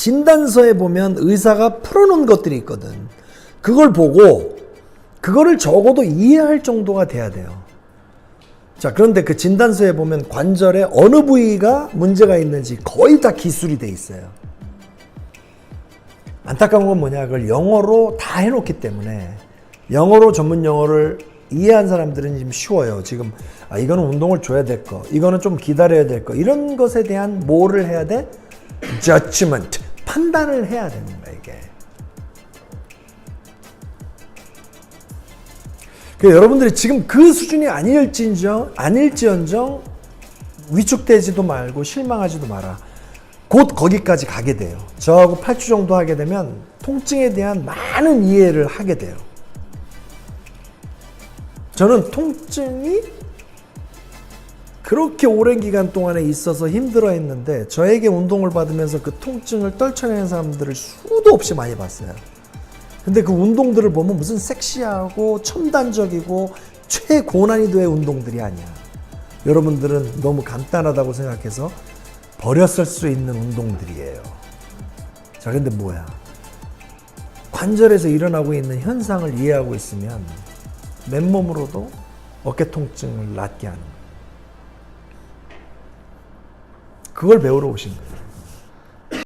진단서에 보면 의사가 풀어놓은 것들이 있거든. 그걸 보고 그거를 적어도 이해할 정도가 돼야 돼요. 자, 그런데 그 진단서에 보면 관절의 어느 부위가 문제가 있는지 거의 다 기술이 돼 있어요. 안타까운 건 뭐냐? 그걸 영어로 다 해놓기 때문에 영어로 전문 영어를 이해한 사람들은 지금 쉬워요. 지금 아, 이거는 운동을 줘야 될 거, 이거는 좀 기다려야 될 거, 이런 것에 대한 뭐를 해야 돼? judgment, 판단을 해야 거야, 이게. 그 여러분들이 지금 그 수준이 아닐지언정, 아닐지언정 위축되지도 말고 실망하지도 마라. 곧 거기까지 가게 돼요. 저하고 8주 정도 하게 되면 통증에 대한 많은 이해를 하게 돼요. 저는 통증이 그렇게 오랜 기간 동안에 있어서 힘들어 했는데 저에게 운동을 받으면서 그 통증을 떨쳐내는 사람들을 수도 없이 많이 봤어요. 근데 그 운동들을 보면 무슨 섹시하고 첨단적이고 최고난이도의 운동들이 아니야. 여러분들은 너무 간단하다고 생각해서 버렸을 수 있는 운동들이에요. 자, 근데 뭐야? 관절에서 일어나고 있는 현상을 이해하고 있으면 맨몸으로도 어깨 통증을 낫게 하는 거예요. 그걸 배우러 오신 거예요.